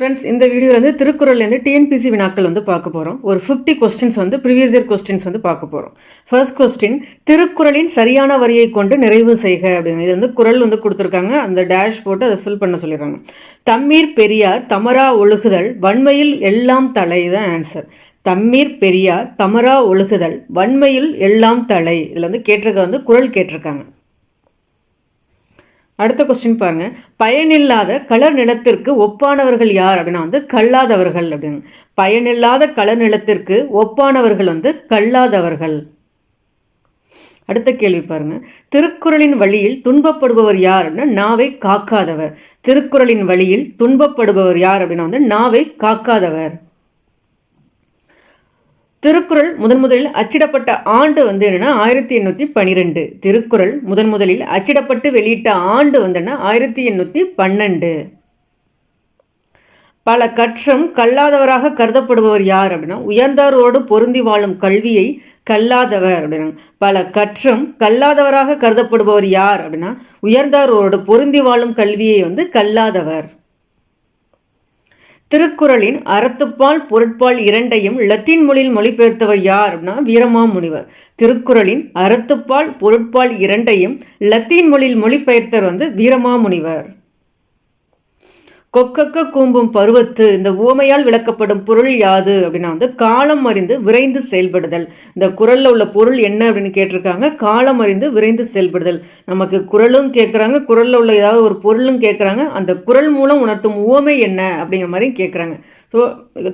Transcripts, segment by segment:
Friends இந்த வீடியோவில் வந்து திருக்குறள்லேருந்து டிஎன்பிசி வினாக்கள் வந்து பார்க்க போகிறோம் ஒரு ஃபிஃப்டி கொஸ்டின்ஸ் வந்து ப்ரீவியஸ் இயர் கொஸ்டின்ஸ் வந்து பார்க்க போகிறோம் ஃபர்ஸ்ட் கொஸ்டின் திருக்குறளின் சரியான வரியை கொண்டு நிறைவு செய்க அப்படின்னு. இது வந்து குரல் வந்து கொடுத்துருக்காங்க. அந்த டேஷ் போட்டு அதை ஃபில் பண்ண சொல்லிடுறாங்க. தம்மீர் பெரியார் தமரா ஒழுகுதல் வன்மையில் எல்லாம் தலை. தான் ஆன்சர் தம்மீர் பெரியார் தமரா ஒழுகுதல் வன்மையில் எல்லாம் தலை. இதில் வந்து கேட்டிருக்க வந்து குறள் கேட்டிருக்காங்க. அடுத்த கொஸ்டின் பாருங்க. பயனில்லாத கலர் நிலத்திற்கு ஒப்பானவர்கள் யார்? அப்படின்னா வந்து கல்லாதவர்கள் அப்படின்னு. பயனில்லாத கலர் நிலத்திற்கு ஒப்பானவர்கள் வந்து கல்லாதவர்கள். அடுத்த கேள்வி பாருங்க. திருக்குறளின் வழியில் துன்பப்படுபவர் யார்? அப்படின்னா நாவை காக்காதவர். திருக்குறளின் வழியில் துன்பப்படுபவர் யார்? அப்படின்னா வந்து நாவை காக்காதவர். திருக்குறள் முதன் முதலில் அச்சிடப்பட்ட ஆண்டு வந்து என்னென்னா ஆயிரத்தி எண்ணூற்றி பன்னிரெண்டு திருக்குறள் முதன் முதலில் அச்சிடப்பட்டு வெளியிட்ட ஆண்டு வந்துன்னா ஆயிரத்தி எண்ணூற்றி பன்னெண்டு. பல கற்றம் கல்லாதவராக கருதப்படுபவர் யார் அப்படின்னா உயர்ந்தாரோடு பொருந்தி வாழும் கல்வியை கல்லாதவர் அப்படின்னா பல கற்றம் கல்லாதவராக கருதப்படுபவர் யார் அப்படின்னா உயர்ந்தாரோடு பொருந்தி வாழும் கல்வியை வந்து கல்லாதவர். திருக்குறளின் அறத்துப்பால் பொருட்பால் இரண்டையும் லத்தீன் மொழியில் மொழிபெயர்த்தவர் யார்னா வீரமாமுனிவர். திருக்குறளின் அறத்துப்பால் பொருட்பால் இரண்டையும் லத்தீன் மொழியில் மொழிபெயர்த்தவர் வந்து வீரமாமுனிவர். கொக்கக்க கூம்பும் பருவத்து இந்த ஊமையால் விளக்கப்படும் பொருள் யாது? அப்படின்னா வந்து காலம் அறிந்து விரைந்து செயல்படுதல். இந்த குரலில் உள்ள பொருள் என்ன அப்படின்னு கேட்டிருக்காங்க? காலம் அறிந்து விரைந்து செயல்படுதல். நமக்கு குரலும் கேட்குறாங்க குரலில் உள்ள ஏதாவது ஒரு பொருளும் கேட்குறாங்க அந்த குரல் மூலம் உணர்த்தும் ஊமை என்ன? அப்படிங்கிற மாதிரி கேட்குறாங்க. ஸோ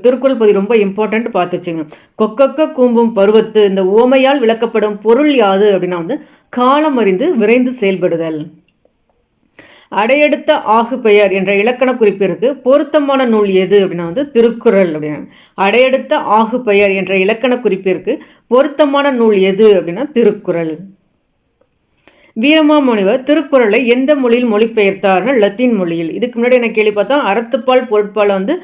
திருக்குறள் பதி ரொம்ப இம்பார்ட்டண்ட் பார்த்து வச்சுங்க. கொக்கக்க கூம்பும் பருவத்து இந்த ஊமையால் விளக்கப்படும் பொருள் யாது? அப்படின்னா வந்து காலம் அறிந்து விரைந்து செயல்படுதல். அடையெடுத்த ஆகு பெயர் என்ற இலக்கண குறிப்பிற்கு பொருத்தமான நூல் எது அப்படின்னா வந்து திருக்குறள் அப்படின்னா. அடையெடுத்த ஆகு பெயர் என்ற இலக்கண குறிப்பிற்கு பொருத்தமான நூல் எது அப்படின்னா திருக்குறள். வீரமாமுனிவர் திருக்குறளை எந்த மொழியில் மொழிபெயர்த்தார்னா லத்தீன் மொழியில். இதுக்கு முன்னாடி என்ன கேள்வி பார்த்தா அறத்துப்பால் பொருட்பால் வந்து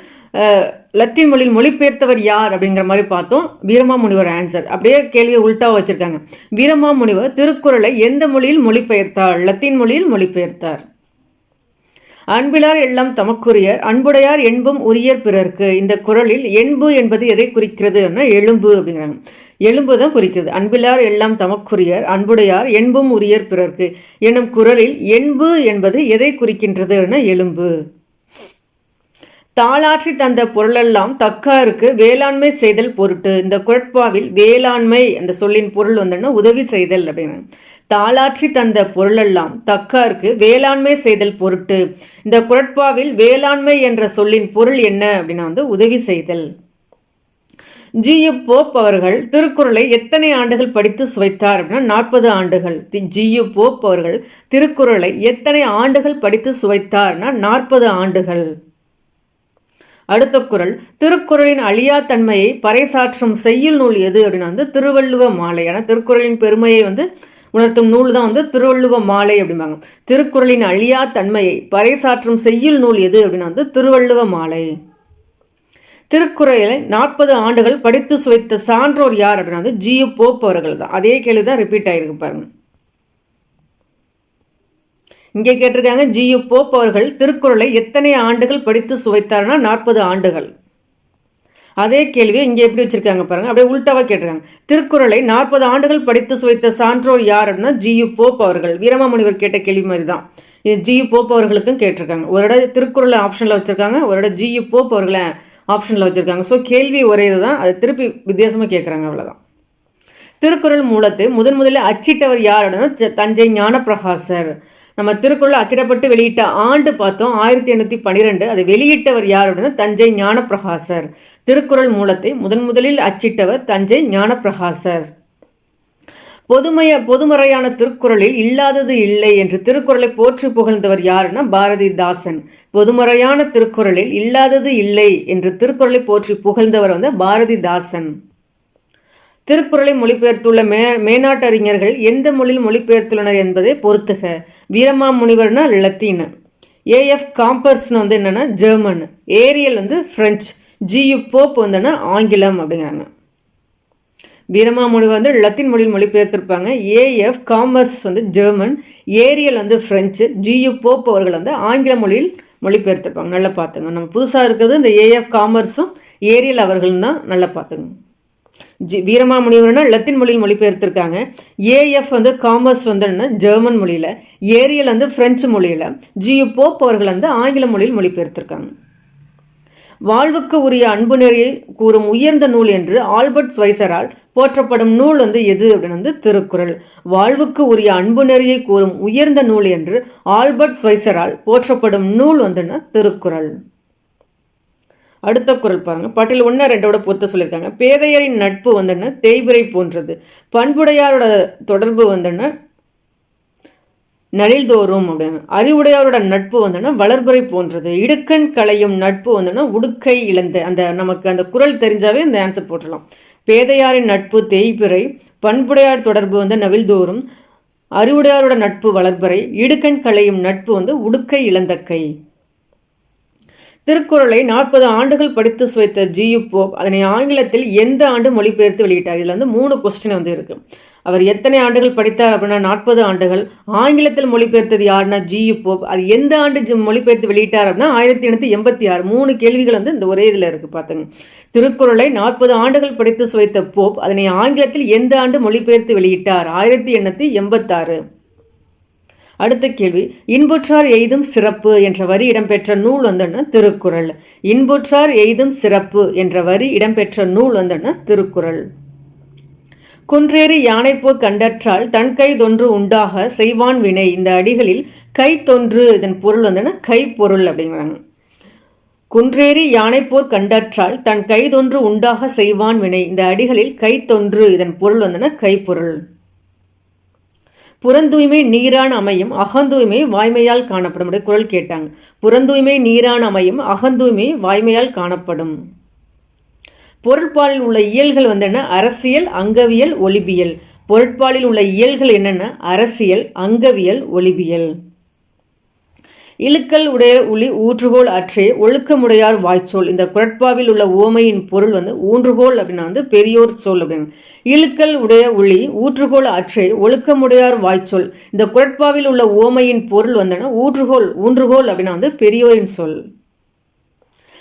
லத்தீன் மொழியில் மொழிபெயர்த்தவர் யார் அப்படிங்கிற மாதிரி பார்த்தோம். வீரமாமுனிவர் ஆன்சர் அப்படியே கேள்வியை உல்ட்டா வச்சுருக்காங்க. வீரமாமுனிவர் திருக்குறளை எந்த மொழியில் மொழிபெயர்த்தார்? லத்தீன் மொழியில் மொழிபெயர்த்தார். அன்பிலார் எல்லாம் தமக்குரியர் அன்புடையார் என்பும் உரியர் பிறர்க்கு இந்த குரலில் என்பு என்பது எதை குறிக்கிறது எலும்பு அப்படிங்கிறாங்க. எலும்பு தான் குறிக்கிறது. அன்பிலார் எல்லாம் தமக்குரியர் அன்புடையார் என்பும் உரியர் பிறர்க்கு எனும் குரலில் என்பு என்பது எதை குறிக்கின்றது எலும்பு தாளாற்றி தந்த பொருளெல்லாம் தக்காருக்கு வேளாண்மை செய்தல் பொருட்டு. இந்த குரட்பாவில் வேளாண்மை அந்த சொல்லின் பொருள் வந்தோன்னா உதவி செய்தல் அப்படின்னு. தாளாற்றி தந்த பொருளெல்லாம் தக்காருக்கு வேளாண்மை செய்தல் பொருட்டு. இந்த குரட்பாவில் வேளாண்மை என்ற சொல்லின் பொருள் என்ன அப்படின்னா வந்து உதவி செய்தல். ஜி. யு போப் அவர்கள் திருக்குறளை எத்தனை ஆண்டுகள் படித்து சுவைத்தார் அப்படின்னா நாற்பது ஆண்டுகள். ஜி. யு போப் அவர்கள் திருக்குறளை எத்தனை ஆண்டுகள் படித்து சுவைத்தார்னா நாற்பது ஆண்டுகள். அடுத்த குரல் திருக்குறளின் அழியா தன்மையை பறைசாற்றும் செய்யுள் நூல் எது அப்படின்னா வந்து திருவள்ளுவ மாலை. ஏன்னா திருக்குறளின் பெருமையை வந்து உணர்த்தும் நூல் தான் வந்து திருவள்ளுவ மாலை அப்படிம்பாங்க. திருக்குறளின் அழியா தன்மையை பறைசாற்றும் செய்யுள் நூல் எது அப்படின்னா வந்து திருவள்ளுவ மாலை. திருக்குறளை நாற்பது ஆண்டுகள் படித்து சுவைத்த சான்றோர் யார் அப்படின்னா வந்து ஜியு போப் அவர்கள் தான். அதே கேள்வி தான் ரிப்பீட் ஆகிருக்கு பாருங்கள் இங்கே கேட்டிருக்காங்க ஜியு போப் அவர்கள் திருக்குறளை எத்தனை ஆண்டுகள் படித்து சுவைத்தார்னா நாற்பது ஆண்டுகள். அதே கேள்வியை இங்கே எப்படி வச்சுருக்காங்க பாருங்கள் அப்படியே உள்டாவாக கேட்டிருக்காங்க. திருக்குறளை நாற்பது ஆண்டுகள் படித்து சுவைத்த சான்றோர் யார் அப்படின்னா ஜியு போப் அவர்கள். வீரமாமுனிவர் கேட்ட கேள்வி மாதிரி தான் இது ஜியு போப் அவர்களுக்கும் கேட்டிருக்காங்க. ஒரு இடம் திருக்குறளை ஆப்ஷனில் வச்சுருக்காங்க ஒரு இடம் ஜியு போப் அவர்களை ஆப்ஷனில் வச்சுருக்காங்க. ஸோ கேள்வி ஒரே தான் அது திருப்பி வித்தியாசமாக கேட்குறாங்க அவ்வளோதான் திருக்குறள் மூலத்தை முதன் முதலில் அச்சிட்டவர் யார் அப்படின்னா தஞ்சை ஞானப்பிரகாசர். நம்ம திருக்குறள் அச்சிடப்பட்டு வெளியிட்ட ஆண்டு பார்த்தோம் ஆயிரத்தி எண்ணூற்றி பன்னிரெண்டு. அதை வெளியிட்டவர் யார் அப்படின்னா தஞ்சை ஞானப்பிரகாசர். திருக்குறள் மூலத்தை முதன் முதலில் அச்சிட்டவர் தஞ்சை ஞானப்பிரகாசர். பொதுமைய பொதுமறையான திருக்குறளில் இல்லாதது இல்லை என்று திருக்குறளை போற்றி புகழ்ந்தவர் யாருன்னா பாரதிதாசன். பொதுமறையான திருக்குறளில் இல்லாதது இல்லை என்று திருக்குறளை போற்றி புகழ்ந்தவர் வந்து பாரதிதாசன். திருக்குறளை மொழிபெயர்த்துள்ள மே மேனாட்டறிஞர்கள் எந்த மொழியில் மொழிபெயர்த்துள்ளனர் என்பதை பொறுத்துக. வீரமா முனிவர்னா லத்தீன். ஏஎஃப் காம்பர்ஸ்னு வந்து என்னென்னா ஜெர்மன். ஏரியல் வந்து ஃப்ரெஞ்ச் ஜியு போப் வந்துன்னா ஆங்கிலம் அப்படிங்கிறாங்க. வீரமாமுனிவர் வந்து லத்தீன் மொழியில் மொழிபெயர்த்திருப்பாங்க. ஏஎஃப் காமர்ஸ் வந்து ஜெர்மன். ஏரியல் வந்து ஃப்ரெஞ்சு ஜியு போப் அவர்கள் வந்து ஆங்கில மொழியில் மொழிபெயர்த்திருப்பாங்க. நல்லா பார்த்துங்க. நம்ம புதுசாக இருக்கிறது இந்த ஏஎஃப் காமர்ஸும் ஏரியல் அவர்களும் தான் நல்லா பார்த்துங்க. ஜி வீரமாமுனிவர்னா லத்தின் மொழியில் மொழிபெயர்த்திருக்காங்க. ஏஎஃப் வந்து காமர்ஸ் வந்து என்ன ஜெர்மன் மொழியில் ஏரியல் வந்து ஃப்ரெஞ்சு மொழியில் ஜியு போப் அவர்கள் வந்து ஆங்கில மொழியில் மொழிபெயர்த்திருக்காங்க. வாழ்வுக்கு உரிய அன்பு நெறியை கூறும் உயர்ந்த நூல் என்று ஆல்பர்ட் ஸ்வைசரால் போற்றப்படும் நூல் வந்து எது அப்படின்னு வந்து திருக்குறள். வாழ்வுக்கு உரிய அன்பு நெறியை கூறும் உயர்ந்த நூல் என்று ஆல்பர்ட் ஸ்வைசரால் போற்றப்படும் நூல் வந்துன்னா திருக்குறள். அடுத்த குரல் பாருங்க. பாட்டில் ஒன்று ரெண்டோட பொறுத்த சொல்லியிருக்காங்க. பேதையரின் நட்பு வந்துன்னா? தேய்பிரை போன்றது. பண்புடையாரோட தொடர்பு வந்துன்னா? நலில்தோறும் அப்படின்னு அறிவுடையாரோட நட்பு வந்துன்னா? வளர்புரை போன்றது. இடுக்கண் களையும் நட்பு வந்துன்னா? உடுக்கை இழந்த அந்த நமக்கு அந்த குரல் தெரிஞ்சாவே அந்த ஆன்சர் போட்டுடலாம். பேதையாரின் நட்பு தேய்பிறை பண்புடையார் தொடர்பு வந்து நவில்தோறும் அறிவுடையாரோட நட்பு வளர்பறை. இடுக்கண் களையும் நட்பு வந்து உடுக்கை இழந்த கை. திருக்குறளை நாற்பது ஆண்டுகள் படித்து சுவைத்த ஜியு போப் அதனை ஆங்கிலத்தில் எந்த ஆண்டு மொழிபெயர்த்து வெளியிட்டார். இதில் வந்து மூணு கொஸ்டின் வந்து இருக்கு. அவர் எத்தனை ஆண்டுகள் படித்தார் அப்படின்னா நாற்பது ஆண்டுகள். ஆங்கிலத்தில் மொழிபெயர்த்தது யாருன்னா ஜியு போப். அது எந்த ஆண்டு மொழிபெயர்த்து வெளியிட்டார் அப்படின்னா ஆயிரத்தி எண்ணூற்றி எண்பத்தி ஆறு. மூணு கேள்விகள் வந்து இந்த ஒரே இதில் இருக்குது பார்த்துங்க திருக்குறளை நாற்பது ஆண்டுகள் படித்து சுவைத்த போப் அதனை ஆங்கிலத்தில் எந்த ஆண்டு மொழிபெயர்த்து வெளியிட்டார்? ஆயிரத்தி எண்ணூற்றி எண்பத்தாறு. அடுத்த கேள்வி இன்புற்றார் எய்தும் சிறப்பு என்ற வரி இடம்பெற்ற நூல் வந்தன திருக்குறள். இன்புற்றார் எய்தும் சிறப்பு என்ற வரி இடம்பெற்ற நூல் வந்தன திருக்குறள். குன்றேறி யானைப்போர் கண்டற்றால் தன் கை தொன்று உண்டாக செய்வான் வினை. இந்த அடிகளில் கை தொன்று இதன் பொருள் வந்தன கைப்பொருள் அப்படிங்கிறாங்க. குன்றேறி யானைப்போர் கண்டற்றால் தன் கைதொன்று உண்டாக செய்வான் வினை. இந்த அடிகளில் கைத்தொன்று இதன் பொருள் வந்தன கைப்பொருள். புறந்தூய்மை நீரான் அமையும் அகந்தூய்மை வாய்மையால் காணப்படும் குரல் கேட்டாங்க. புறந்தூய்மை நீரான் அமையும் அகந்தூய்மை வாய்மையால் காணப்படும். பொருட்பாலில் உள்ள இயல்கள் வந்து என்ன அரசியல் அங்கவியல் ஒலிபியல் பொருட்பாலில் உள்ள இயல்கள் என்னென்ன? அரசியல் அங்கவியல் ஒலிபியல் இழுக்கல் உடைய ஒளி ஊற்றுகோல் அற்றே ஒழுக்கமுடையார் வாய்ச்சொல். இந்த குரட்பாவில் உள்ள ஓமையின் பொருள் வந்து ஊன்றுகோல் அப்படின்னா வந்து பெரியோர் சொல் அப்படின்னு. இழுக்கல் உடைய ஒளி ஊற்றுகோல் அற்றே ஒழுக்கமுடையார் வாய்ச்சொல். இந்த குரட்பாவில் உள்ள ஓமையின் பொருள் வந்தனா ஊற்றுகோல் ஊன்றுகோல் அப்படின்னா வந்து பெரியோரின் சொல்.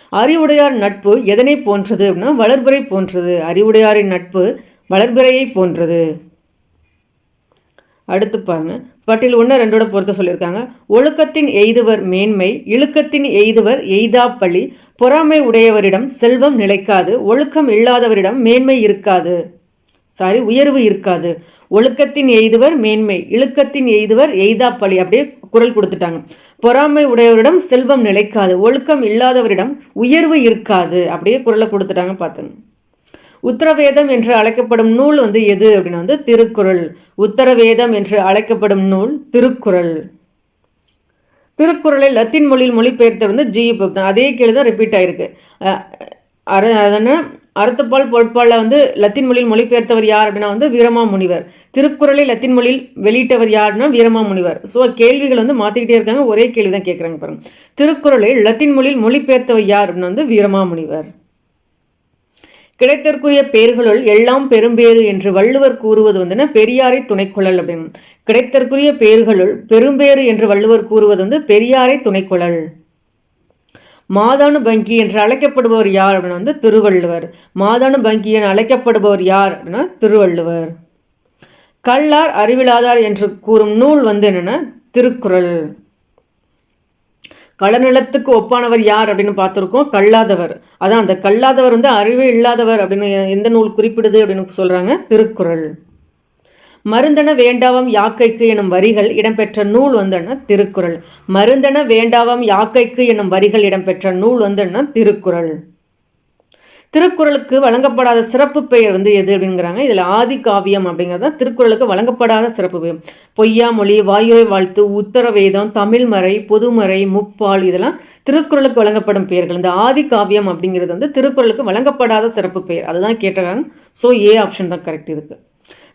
அறிவுடையார் நட்பு எதனை போன்றது அப்படின்னா வளர்புரை போன்றது. அறிவுடையாரின் நட்பு வளர்பிறையை போன்றது. அடுத்து பாருங்கள் பட்டில் ஒன்று ரெண்டோட பொறுத்த சொல்லியிருக்காங்க. ஒழுக்கத்தின் எய்துவர் மேன்மை இழுக்கத்தின் எய்துவர் எய்தாப்பள்ளி பொறாமை உடையவரிடம் செல்வம் நிலைக்காது ஒழுக்கம் இல்லாதவரிடம் மேன்மை இருக்காது. சாரி உயர்வு இருக்காது. ஒழுக்கத்தின் எய்துவர் மேன்மை இழுக்கத்தின் எய்துவர் எய்தாப்பள்ளி அப்படியே குரல் கொடுத்துட்டாங்க. பொறாமை உடையவரிடம் செல்வம் நிலைக்காது ஒழுக்கம் இல்லாதவரிடம் உயர்வு இருக்காது அப்படியே குரலை கொடுத்துட்டாங்க பார்த்துங்க. உத்தரவேதம் என்று அழைக்கப்படும் நூல் வந்து எது அப்படின்னா வந்து திருக்குறள். உத்தரவேதம் என்று அழைக்கப்படும் நூல் திருக்குறள். திருக்குறளை லத்தீன் மொழியில் மொழிபெயர்த்த வந்து ஜி. தான் அதே கேள்வி தான் ரிப்பீட் ஆயிருக்கு. அர அதனால் அறுத்தப்பால் பொருட்பாலில் வந்து லத்தீன் மொழியில் மொழிபெயர்த்தவர் யார் அப்படின்னா வந்து வீரமா முனிவர் திருக்குறளை லத்தீன் மொழியில் வெளியிட்டவர் யாருன்னா வீரமா முனிவர் ஸோ கேள்விகள் வந்து மாற்றிக்கிட்டே இருக்காங்க. ஒரே கேள்வி தான் கேட்குறாங்க பாருங்கள் திருக்குறளை லத்தீன் மொழியில் மொழிபெயர்த்தவர் யார் அப்படின்னா வந்து வீரமா முனிவர் கிடைத்தற்குரிய பேர்களுள் எல்லாம் பெரும்பேறு என்று வள்ளுவர் கூறுவது வந்து பெரியாரை துணைக்குழல் அப்படின்னு. கிடைத்தற்குரிய பேர்களுள் பெரும்பேறு என்று வள்ளுவர் கூறுவது வந்து பெரியாரை துணைக்குழல் மாதானு பங்கி என்று அழைக்கப்படுபவர் யார் அப்படின்னா வந்து திருவள்ளுவர். மாதானு பங்கி என அழைக்கப்படுபவர் யார் அப்படின்னா திருவள்ளுவர். கல்லார் அறிவிலாதார் என்று கூறும் நூல் வந்து என்னென்னா? திருக்குறள். களநிலத்துக்கு ஒப்பானவர் யார் அப்படின்னு பார்த்துருக்கோம். கல்லாதவர். அதான் அந்த கல்லாதவர் வந்து அறிவே இல்லாதவர் அப்படின்னு எந்த நூல் குறிப்பிடுது அப்படின்னு சொல்கிறாங்க திருக்குறள். மருந்தன வேண்டாவம் யாக்கைக்கு எனும் வரிகள் இடம்பெற்ற நூல் வந்துன்னா திருக்குறள். மருந்தன வேண்டாவம் யாக்கைக்கு எனும் வரிகள் இடம்பெற்ற நூல் வந்துன்னா திருக்குறள். திருக்குறளுக்கு வழங்கப்படாத சிறப்பு பெயர் வந்து எது அப்படிங்கிறாங்க? இதில் ஆதி காவியம் அப்படிங்கிறது தான் திருக்குறளுக்கு வழங்கப்படாத சிறப்பு பெயர். பொய்யா மொழி வாயுரை வாழ்த்து உத்தரவேதம் தமிழ்மறை பொதுமறை முப்பால் இதெல்லாம் திருக்குறளுக்கு வழங்கப்படும் பெயர்கள். இந்த ஆதி காவியம் அப்படிங்கிறது வந்து திருக்குறளுக்கு வழங்கப்படாத சிறப்பு பெயர். அதுதான் கேட்டிருக்காங்க. ஸோ ஏ ஆப்ஷன் தான் கரெக்ட் இதுக்கு.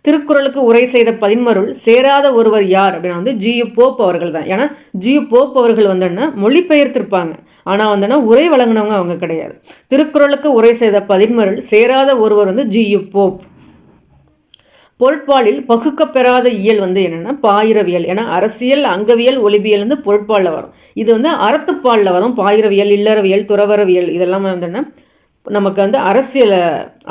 திருக்குறளுக்கு உரை செய்த பதின்மருள் சேராத ஒருவர் யார்? அப்படின்னா வந்து ஜியு போப் அவர்கள் தான். ஏன்னா ஜியு போப் அவர்கள் வந்தோன்னா மொழிபெயர்த்திருப்பாங்க. ஆனால் வந்தோன்னா உரை வழங்கினவங்க அவங்க கிடையாது. திருக்குறளுக்கு உரை செய்த பதின்மருள் சேராத ஒருவர் வந்து ஜியு போப். பொருட்பாலில் பகுக்கப்பெறாத இயல் வந்து என்னென்னா பாயிரவியல். ஏன்னா அரசியல் அங்கவியல் ஒலிபியல் வந்து பொருட்பாலில் வரும். இது வந்து அறத்துப்பாலில் வரும். பாயிரவியல் இல்லறவியல் துறவரவியல் இதெல்லாமே வந்து நமக்கு வந்து அரசியல்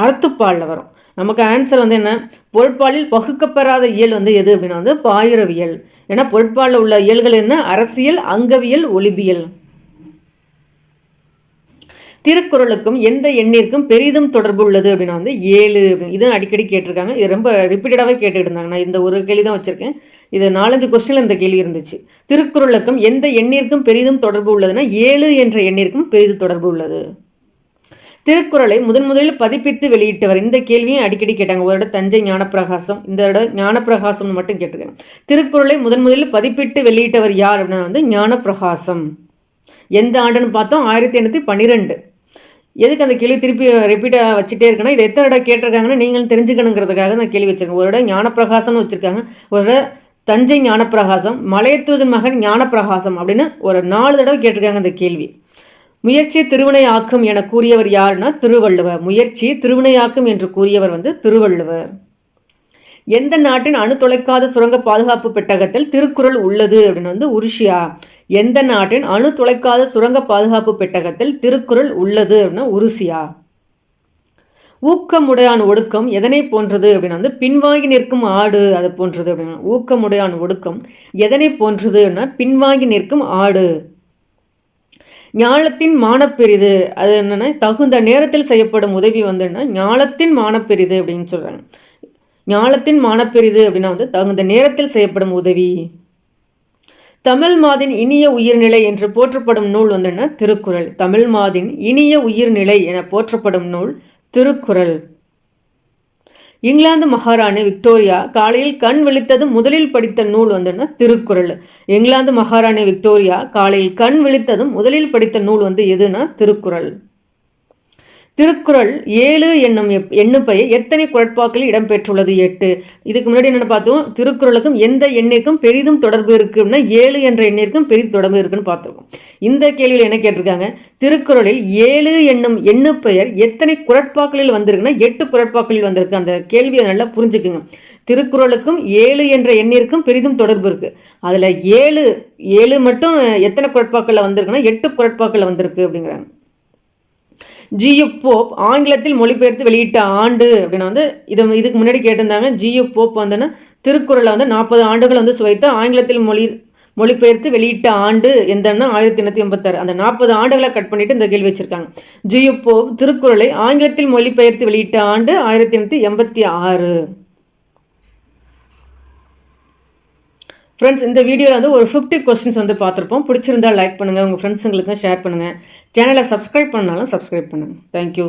அறத்துப்பாலில் வரும். நமக்கு ஆன்சர் வந்து என்ன? பொருட்பாலில் பகுக்கப்பெறாத இயல் வந்து எது அப்படின்னா வந்து பாயிரவியல். ஏன்னா பொருட்பாலில் உள்ள இயல்கள் என்ன? அரசியல் அங்கவியல் ஒலிபியல். திருக்குறளுக்கும் எந்த எண்ணிற்கும் பெரிதும் தொடர்பு உள்ளது அப்படின்னா வந்து ஏழு இது அடிக்கடி கேட்டிருக்காங்க. இது ரொம்ப ரிப்பீட்டடாகவே கேட்டுட்டு இருந்தாங்க. நான் இந்த ஒரு கேள்வி தான் வச்சுருக்கேன். இது நாலஞ்சு கொஸ்டினில் இந்த கேள்வி இருந்துச்சு. திருக்குறளுக்கும் எந்த எண்ணிற்கும் பெரிதும் தொடர்பு உள்ளதுன்னா ஏழு என்ற எண்ணிற்கும் பெரிதும் தொடர்பு உள்ளது. திருக்குறளை முதன் முதலில் பதிப்பித்து வெளியிட்டவர் இந்த கேள்வியும் அடிக்கடி கேட்டாங்க. ஒரு இடம் தஞ்சை ஞானப்பிரகாசம். இந்த இடம் ஞானப்பிரகாசம்னு மட்டும் கேட்டிருக்கேன். திருக்குறளை முதன் முதலில் பதிப்பிட்டு வெளியிட்டவர் யார் அப்படின்னா வந்து ஞானப்பிரகாசம். எந்த ஆண்டுன்னு பார்த்தோம்? ஆயிரத்தி எண்ணூற்றி பன்னிரெண்டு. எதுக்கு அந்த கேள்வி திருப்பி ரிப்பீட்டாக வச்சுட்டே இருக்குன்னா இது எத்தனை இடம் கேட்டிருக்காங்கன்னு நீங்களும் தெரிஞ்சுக்கணுங்கிறதுக்காக நான் கேள்வி வச்சுருக்கேன். ஒரு இடம் ஞானப்பிரகாசம்னு வச்சுருக்காங்க. ஒரு இடம் தஞ்சை ஞானப்பிரகாசம் மலையத்தூஜன் மகன் ஞானப்பிரகாசம் அப்படின்னு ஒரு நாலு தடவை கேட்டிருக்காங்க அந்த கேள்வி. முயற்சி திருவினையாக்கும் என கூறியவர் யாருன்னா திருவள்ளுவர். முயற்சி திருவினையாக்கும் என்று கூறியவர் வந்து திருவள்ளுவர். எந்த நாட்டின் அணு தொலைக்காத சுரங்க பாதுகாப்பு பெட்டகத்தில் திருக்குறள் உள்ளது அப்படின்னு வந்து உருஷியா எந்த நாட்டின் அணு தொலைக்காத சுரங்க பாதுகாப்பு பெட்டகத்தில் திருக்குறள் உள்ளது அப்படின்னா உருசியா. ஊக்கமுடையான் ஒடுக்கம் எதனை போன்றது அப்படின்னா வந்து பின்வாங்கி நிற்கும் ஆடு அது போன்றது அப்படின்னா. ஊக்கமுடையான் ஒடுக்கம் எதனை போன்றது அப்படின்னா பின்வாங்கி நிற்கும் ஆடு. ஞாலத்தின் மானப்பெரிது அது என்னென்னா தகுந்த நேரத்தில் செய்யப்படும் உதவி வந்து என்ன ஞாலத்தின் மானப்பெரிது அப்படின்னு சொல்கிறாங்க ஞானத்தின் மானப்பெரிது அப்படின்னா வந்து தகுந்த நேரத்தில் செய்யப்படும் உதவி. தமிழ் மாதின் இனிய உயிர்நிலை என்று போற்றப்படும் நூல் வந்துன்னா திருக்குறள். தமிழ் மாதின் இனிய உயிர்நிலை என போற்றப்படும் நூல் திருக்குறள். இங்கிலாந்து மகாராணி விக்டோரியா காலையில் கண் விழித்ததும் முதலில் படித்த நூல் வந்துன்னா திருக்குறள். இங்கிலாந்து மகாராணி விக்டோரியா காலையில் கண் விழித்ததும் முதலில் படித்த நூல் வந்து எதுனா திருக்குறள். திருக்குறள் ஏழு என்னும் எண்ணுப்பையை எத்தனை குரட்பாக்களில் இடம்பெற்றுள்ளது எட்டு? இதுக்கு முன்னாடி என்னென்னு பார்த்தோம். திருக்குறளுக்கும் எந்த எண்ணிற்கும் பெரிதும் தொடர்பு இருக்குன்னா ஏழு என்ற எண்ணிற்கும் பெரிதும் தொடர்பு இருக்குன்னு பார்த்துருக்கோம். இந்த கேள்வியில் என்ன கேட்டிருக்காங்க? திருக்குறளில் ஏழு என்னும் எண்ணு பெயர் எத்தனை குரட்பாக்களில் வந்திருக்குன்னா எட்டு குரட்பாக்களில் வந்திருக்கு. அந்த கேள்வியை நல்லா புரிஞ்சுக்குங்க. திருக்குறளுக்கும் ஏழு என்ற எண்ணிற்கும் பெரிதும் தொடர்பு இருக்கு. அதில் ஏழு ஏழு மட்டும் எத்தனை குரட்பாக்களில் வந்திருக்குன்னா எட்டு குரட்பாக்களில் வந்திருக்கு அப்படிங்கிறாங்க. ஜியு போப் ஆங்கிலத்தில் மொழிபெயர்த்து வெளியிட்ட ஆண்டு அப்படின்னா வந்து இது இதுக்கு முன்னாடி கேட்டிருந்தாங்க. ஜியு போப் வந்துன்னா திருக்குறளை வந்து நாற்பது ஆண்டுகள் வந்து சுவைத்து ஆங்கிலத்தில் மொழி மொழிபெயர்த்து வெளியிட்ட ஆண்டு எந்தன்னா ஆயிரத்தி எண்ணூற்றி எண்பத்தாறு. அந்த நாற்பது ஆண்டுகளை கட் பண்ணிட்டு இந்த கேள்வி வச்சிருக்காங்க. ஜியு போப் திருக்குறளை ஆங்கிலத்தில் மொழிபெயர்த்து வெளியிட்ட ஆண்டு ஆயிரத்தி எண்ணூற்றி எண்பத்தி ஆறு. ஃப்ரெண்ட்ஸ் இந்த வீடியோவில் வந்து ஒரு ஃபிஃப்டி கொஸ்டின்ஸ் வந்து பார்த்துருப்போம். பிடிச்சிருந்தா லைக் பண்ணுங்கள் உங்கள் ஃப்ரெண்ட்ஸுங்களுக்கு ஷேர் பண்ணுங்கள் சேனலை சப்ஸ்கிரைப் பண்ணாலும் சப்ஸ்கிரைப் பண்ணுங்கள் தேங்க்யூ